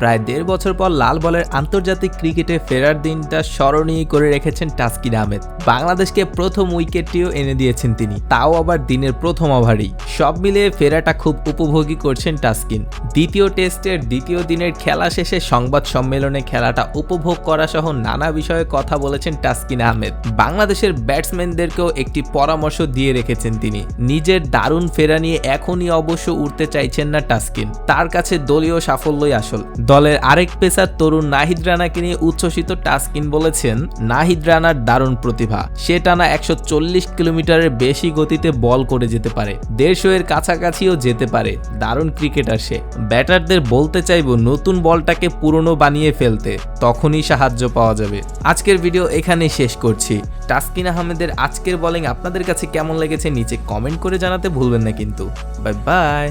প্রায় দেড় বছর পর লাল বলের আন্তর্জাতিক ক্রিকেটে ফেরার দিনটা স্মরণীয় করে রেখেছেন টাস্কিন আহমেদ। বাংলাদেশকে প্রথম উইকেটটিও এনে দিয়েছেন তিনি, তাও আবার দিনের প্রথম ওভারেই। সব মিলিয়ে ফেরাটা খুব উপভোগী করছেন টাস্কিন দ্বিতীয় টেস্টের দ্বিতীয় দিনের খেলা শেষে সংবাদ সম্মেলনে খেলাটা উপভোগ করা সহ নানা বিষয়ে কথা বলেছেন টাস্কিন আহমেদ। বাংলাদেশের ব্যাটসম্যানদেরকেও একটি পরামর্শ দিয়ে রেখেছেন তিনি, নিজের দারুণ ফেরা নিয়ে এখনই অবশ্য উঠতে চাইছেন না টাস্কিন তার কাছে দলীয় সাফল্যই আসল। দলের আরেক পেসার তরুণ নাহিদ রানাকে নিয়ে উচ্ছ্বসিত টাস্কিন বলেছেন নাহিদ রানার দারুণ প্রতিভা। সে টানা একশো চল্লিশ কিলোমিটারের বেশি গতিতে বল করে যেতে পারে, দেড়শো এর কাছাকাছিও যেতে পারে, দারুণ ক্রিকেটার সে। ব্যাটারদের বলতে চাইব নতুন বলটাকে পুরনো বানিয়ে ফেলতে, তখনই সাহায্য পাওয়া যাবে। আজকের ভিডিও এখানেই শেষ করছি। টাস্কিন আহমেদের আজকের বলিং আপনাদের কাছে কেমন লেগেছে নিচে কমেন্ট করে জানাতে ভুলবেন না কিন্তু। Bye bye